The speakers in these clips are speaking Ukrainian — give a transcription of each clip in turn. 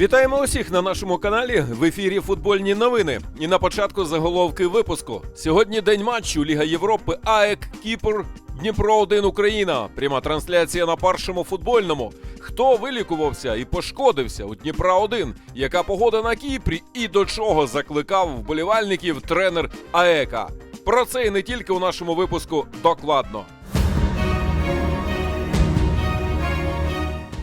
Вітаємо усіх на нашому каналі в ефірі Футбольні новини. І на початку заголовки випуску. Сьогодні день матчу Ліга Європи АЕК Кіпр Дніпро 1 Україна. Пряма трансляція на першому футбольному. Хто вилікувався і пошкодився у Дніпра 1 Яка погода на Кіпрі і до чого закликав вболівальників тренер АЕКа? Про це і не тільки у нашому випуску докладно.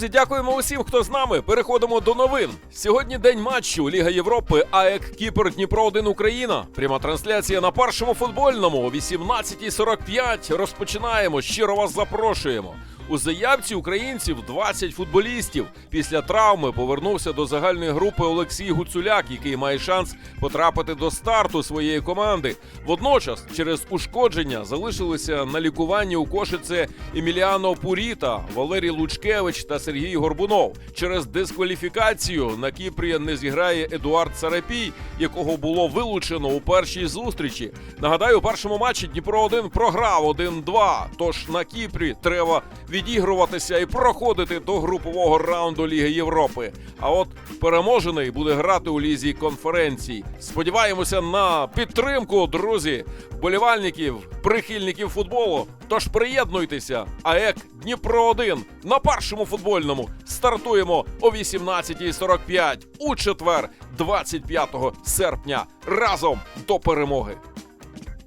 Друзі, дякуємо усім, хто з нами. Переходимо до новин. Сьогодні день матчу Ліга Європи АЕК Кіпр Дніпро 1 Україна. Пряма трансляція на першому футбольному о 18.45. Розпочинаємо. Щиро вас запрошуємо. У заявці українців 20 футболістів. Після травми повернувся до загальної групи Олексій Гуцуляк, який має шанс потрапити до старту своєї команди. Водночас, через ушкодження залишилися на лікуванні у кошице Еміліано Пуріта, Валерій Лучкевич та Сергій Горбунов. Через дискваліфікацію на Кіпрі не зіграє Едуард Царапій, якого було вилучено у першій зустрічі. Нагадаю, у першому матчі Дніпро 1 програв 1-2. Тож на Кіпрі треба відігруватися і проходити до групового раунду Ліги Європи. А от переможений буде грати у лізі конференцій. Сподіваємося на підтримку, друзі, болівальників, прихильників футболу. Тож приєднуйтеся. АЕК Дніпро 1 на першому футбольному стартуємо о 18.45 у четвер, 25 серпня. Разом до перемоги.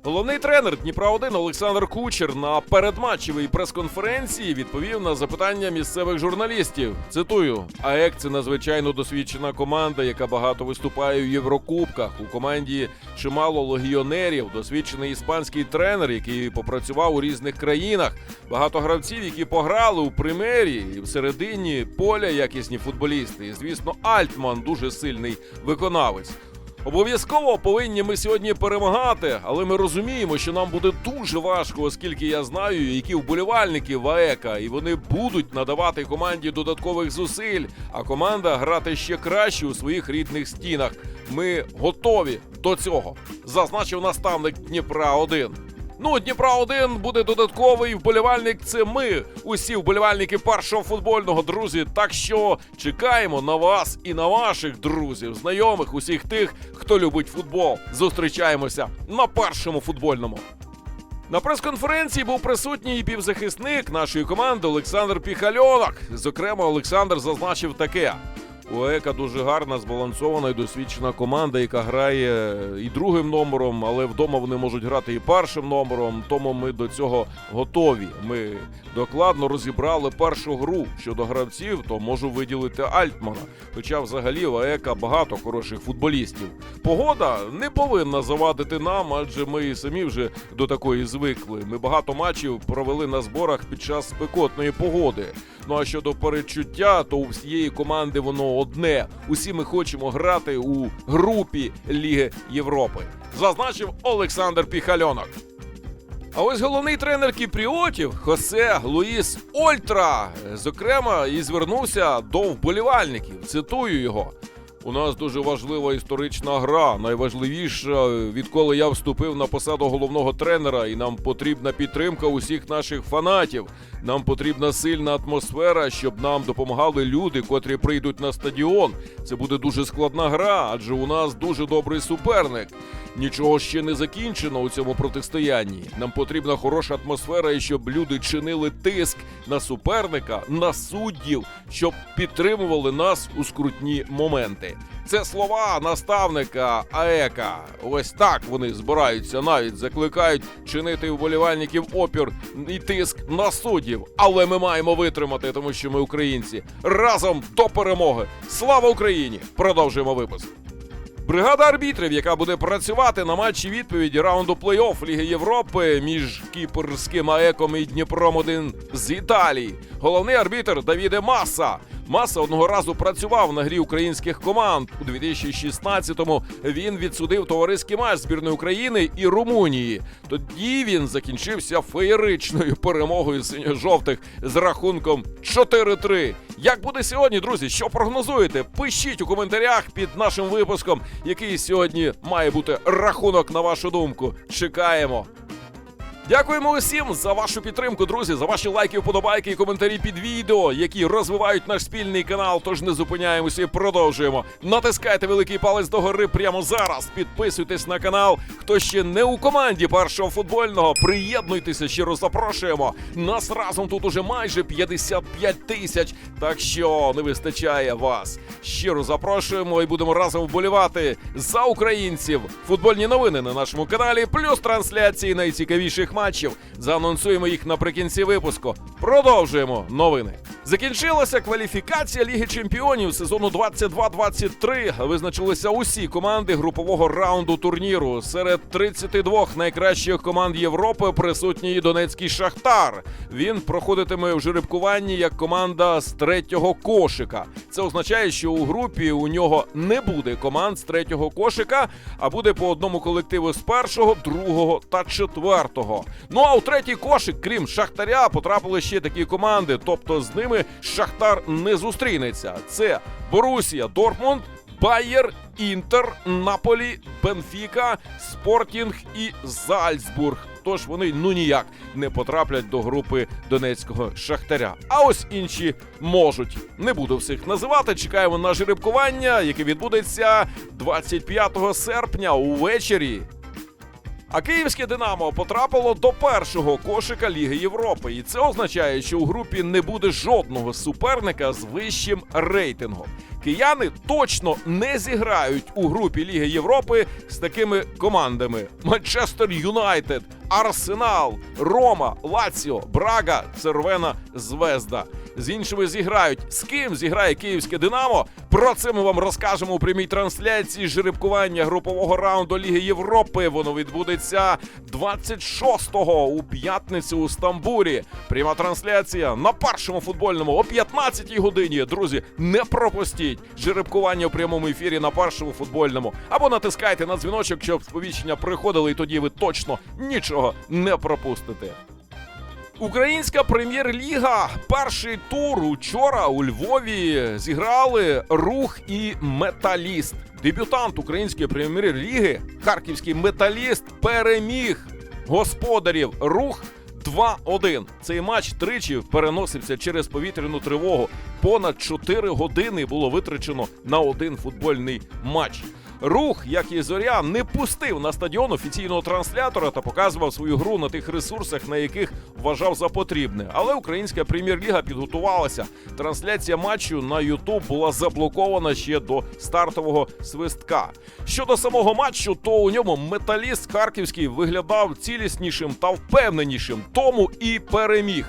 Головний тренер Дніпра 1 Олександр Кучер на передматчевій прес-конференції відповів на запитання місцевих журналістів. Цитую: АЕК це надзвичайно досвідчена команда, яка багато виступає у Єврокубках. У команді чимало легіонерів, досвідчений іспанський тренер, який попрацював у різних країнах. Багато гравців, які пограли у прем'єрі і в середині поля якісні футболісти. І звісно, Альтман дуже сильний виконавець. Обов'язково повинні ми сьогодні перемагати, але ми розуміємо, що нам буде дуже важко, оскільки я знаю, які вболівальники ВАЕКа, і вони будуть надавати команді додаткових зусиль, а команда грати ще краще у своїх рідних стінах. Ми готові до цього, зазначив наставник Дніпра 1 Ну, Дніпра 1 буде додатковий вболівальник. Це ми, усі вболівальники першого футбольного друзі. Так що чекаємо на вас і на ваших друзів, знайомих, усіх тих, хто любить футбол. Зустрічаємося на першому футбольному. На прес-конференції був присутній півзахисник нашої команди Олександр Піхальонок. Зокрема, Олександр зазначив таке. У ЕКА дуже гарна, збалансована і досвідчена команда, яка грає і другим номером, але вдома вони можуть грати і першим номером. Тому ми до цього готові. Ми докладно розібрали першу гру щодо гравців, то можу виділити Альтмана. Хоча взагалі в АЕКа багато хороших футболістів. Погода не повинна завадити нам, адже ми і самі вже до такої звикли. Ми багато матчів провели на зборах під час спекотної погоди. Ну а щодо передчуття, то у всієї команди воно одне. Усі ми хочемо грати у групі Ліги Європи. Зазначив Олександр Піхальонок. А ось головний тренер кіпріотів Хосе Луїс Ольтра, зокрема, і звернувся до вболівальників. Цитую його. У нас дуже важлива історична гра. Найважливіша, відколи я вступив на посаду головного тренера, і нам потрібна підтримка усіх наших фанатів. Нам потрібна сильна атмосфера, щоб нам допомагали люди, котрі прийдуть на стадіон. Це буде дуже складна гра, адже у нас дуже добрий суперник. Нічого ще не закінчено у цьому протистоянні. Нам потрібна хороша атмосфера, і щоб люди чинили тиск на суперника, на суддів, щоб підтримували нас у скрутні моменти. Це слова наставника АЕКа. Ось так вони збираються, навіть закликають чинити вболівальників опір і тиск на суддів. Але ми маємо витримати, тому що ми українці разом до перемоги. Слава Україні! Продовжуємо випуск. Бригада арбітрів, яка буде працювати на матчі відповіді раунду плей-офф Ліги Європи між кіпрським АЕКом і Дніпром 1 з Італії. Головний арбітр Давіде Маса. Маса одного разу працював на грі українських команд. У 2016-му він відсудив товариський матч збірної України і Румунії. Тоді він закінчився феєричною перемогою синьо-жовтих з рахунком 4-3. Як буде сьогодні, друзі? Що прогнозуєте? Пишіть у коментарях під нашим випуском, який сьогодні має бути рахунок на вашу думку. Чекаємо. Дякуємо усім за вашу підтримку, друзі, за ваші лайки, вподобайки і коментарі під відео, які розвивають наш спільний канал. Тож не зупиняємося і продовжуємо. Натискайте великий палець догори прямо зараз. Підписуйтесь на канал. Хто ще не у команді першого футбольного, приєднуйтеся, щиро запрошуємо. Нас разом тут уже майже 55 тисяч. Так що не вистачає вас. Щиро запрошуємо і будемо разом вболівати за українців. Футбольні новини на нашому каналі, плюс трансляції найцікавіших матчів. Заанонсуємо їх наприкінці випуску. Продовжуємо новини. Закінчилася кваліфікація Ліги Чемпіонів сезону 22-23. Визначилися усі команди групового раунду турніру. Серед 32 найкращих команд Європи присутній Донецький Шахтар. Він проходитиме в жеребкуванні як команда з третього кошика. Це означає, що у групі у нього не буде команд з третього кошика, а буде по одному колективу з першого, другого та четвертого. Ну а у третій кошик, крім Шахтаря, потрапили ще такі команди. Тобто з ними Шахтар не зустрінеться. Це Борусія, Дортмунд. Байєр, Інтер, Наполі, Бенфіка, Спортінг і Зальцбург. Тож вони ну ніяк не потраплять до групи донецького шахтаря. А ось інші можуть. Не буду всіх називати. Чекаємо на жеребкування, яке відбудеться 25 серпня увечері. А київське Динамо потрапило до першого кошика Ліги Європи, і це означає, що у групі не буде жодного суперника з вищим рейтингом. Кияни точно не зіграють у групі Ліги Європи з такими командами: Манчестер Юнайтед, Арсенал, Рома, Лаціо, Брага, Цервена Звезда. З іншими зіграють. З ким зіграє київське Динамо? Про це ми вам розкажемо у прямій трансляції жеребкування групового раунду Ліги Європи. Воно відбудеться 26-го у п'ятницю у Стамбулі. Пряма трансляція на першому футбольному о 15-й годині. Друзі, не пропустіть жеребкування у прямому ефірі на першому футбольному. Або натискайте на дзвіночок, щоб сповіщення приходили, і тоді ви точно нічого не пропустите. Українська прем'єр-ліга. Перший тур учора у Львові зіграли рух і металіст. Дебютант української прем'єр-ліги, харківський металіст, переміг господарів рух. 2-1. Цей матч тричі переносився через повітряну тривогу. Понад 4 години було витрачено на один футбольний матч. Рух, як і зоря, не пустив на стадіон офіційного транслятора та показував свою гру на тих ресурсах, на яких вважав за потрібне. Але українська прем'єр-ліга підготувалася. Трансляція матчу на Ютуб була заблокована ще до стартового свистка. Щодо самого матчу, то у ньому металіст харківський виглядав ціліснішим та впевненішим. Тому і переміг.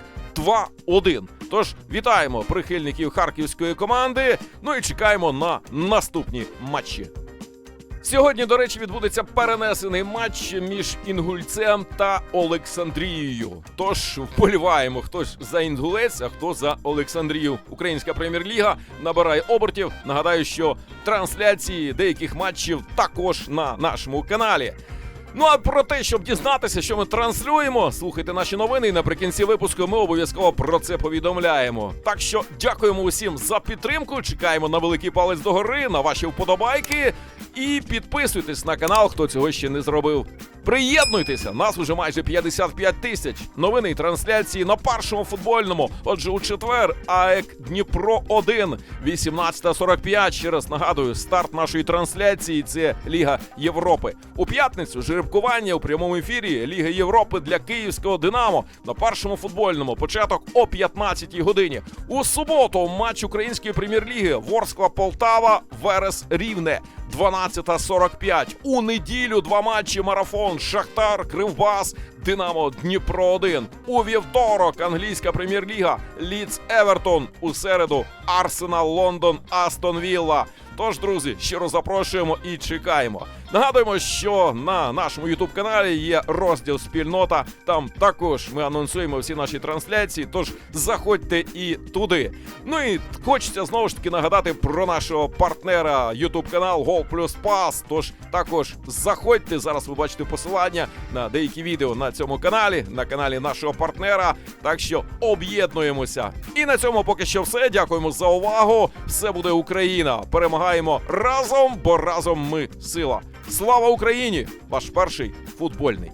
2-1. Тож вітаємо прихильників харківської команди. Ну і чекаємо на наступні матчі. Сьогодні, до речі, відбудеться перенесений матч між Інгульцем та Олександрією. Тож вболіваємо хтось за Інгулець, а хто за Олександрію. Українська прем'єр-ліга набирає обертів. Нагадаю, що трансляції деяких матчів також на нашому каналі. Ну а про те, щоб дізнатися, що ми транслюємо, слухайте наші новини. І наприкінці випуску ми обов'язково про це повідомляємо. Так що дякуємо усім за підтримку. Чекаємо на великий палець догори, на ваші вподобайки. І підписуйтесь на канал, хто цього ще не зробив. Приєднуйтеся, нас уже майже 55 тисяч. Новини і трансляції на першому футбольному. Отже, у четвер АЕК Дніпро 1, 18.45. Ще раз нагадую, старт нашої трансляції це Ліга Європи. У п'ятницю жеребкування у прямому ефірі Ліга Європи для київського Динамо на першому футбольному. Початок о 15 годині. У суботу матч української прем'єр-ліги Ворскла Полтава, Верес Рівне. 12.45. У неділю два матчі марафон Шахтар, Кривбас, Динамо Дніпро 1. У вівторок англійська прем'єр-ліга Ліц Евертон. У середу Арсенал Лондон Астон Вілла. Тож, друзі, щиро запрошуємо і чекаємо. Нагадуємо, що на нашому ютуб каналі є розділ спільнота. Там також ми анонсуємо всі наші трансляції. Тож заходьте і туди. Ну і хочеться знову ж таки нагадати про нашого партнера ютуб канал Гол Плюс Пас. Тож також заходьте. Зараз ви бачите посилання на деякі відео на цьому каналі, на каналі нашого партнера. Так що об'єднуємося. І на цьому поки що все. Дякуємо за увагу. Все буде Україна. Перемагаємо разом, бо разом ми сила. Слава Україні! Ваш перший футбольний.